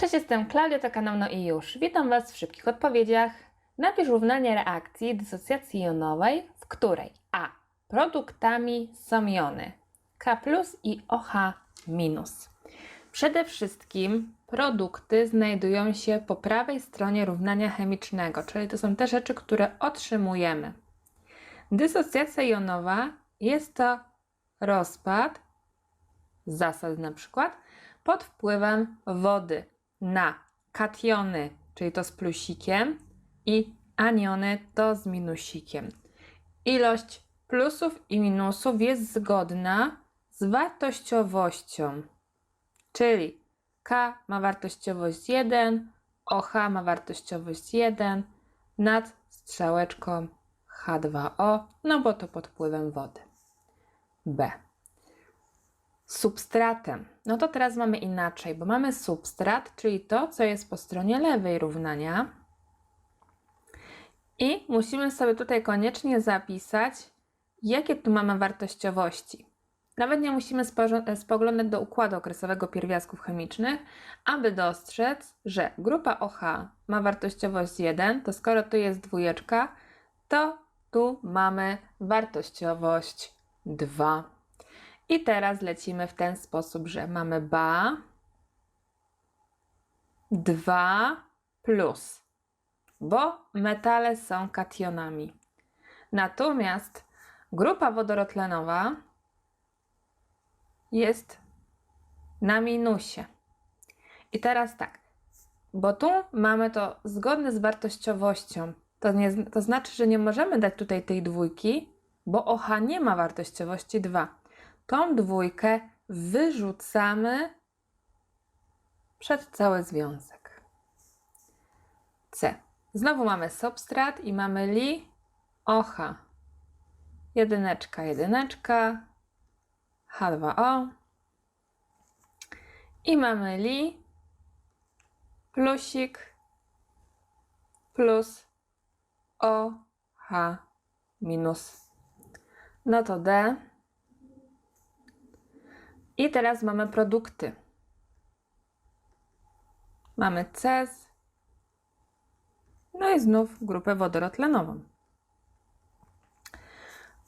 Cześć, jestem Klaudia, to kanał No i już. Witam Was w szybkich odpowiedziach. Napisz równanie reakcji dysocjacji jonowej, w której a. Produktami są jony K plus i OH minus. Przede wszystkim produkty znajdują się po prawej stronie równania chemicznego, czyli to są te rzeczy, które otrzymujemy. Dysocjacja jonowa jest to rozpad zasad na przykład pod wpływem wody na kationy, czyli to z plusikiem, i aniony to z minusikiem. Ilość plusów i minusów jest zgodna z wartościowością, czyli K ma wartościowość 1, OH ma wartościowość 1 nad strzałeczką H2O, no bo to pod wpływem wody. B substratem. No to teraz mamy inaczej, bo mamy substrat, czyli to, co jest po stronie lewej równania. I musimy sobie tutaj koniecznie zapisać, jakie tu mamy wartościowości. Nawet nie musimy spojrzy- spoglądać do układu okresowego pierwiastków chemicznych, aby dostrzec, że grupa OH ma wartościowość 1, to skoro tu jest dwójeczka, to tu mamy wartościowość 2. I teraz lecimy w ten sposób, że mamy ba 2 plus, bo metale są kationami. Natomiast grupa wodorotlenowa jest na minusie. I teraz tak, bo tu mamy to zgodne z wartościowością. To, nie, to znaczy, że nie możemy dać tutaj tej dwójki, bo OH nie ma wartościowości 2 tą dwójkę wyrzucamy przed cały związek. C. Znowu mamy substrat i mamy li OH. Jedyneczka, jedyneczka, H2O. I mamy li plusik plus OH minus. No to D. I teraz mamy produkty. Mamy CES, no i znów grupę wodorotlenową.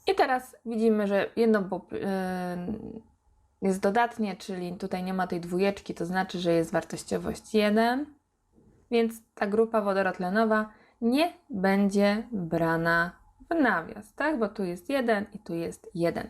I teraz widzimy, że jedno yy, jest dodatnie, czyli tutaj nie ma tej dwójeczki, to znaczy, że jest wartościowość 1, więc ta grupa wodorotlenowa nie będzie brana w nawias, tak? Bo tu jest 1 i tu jest 1.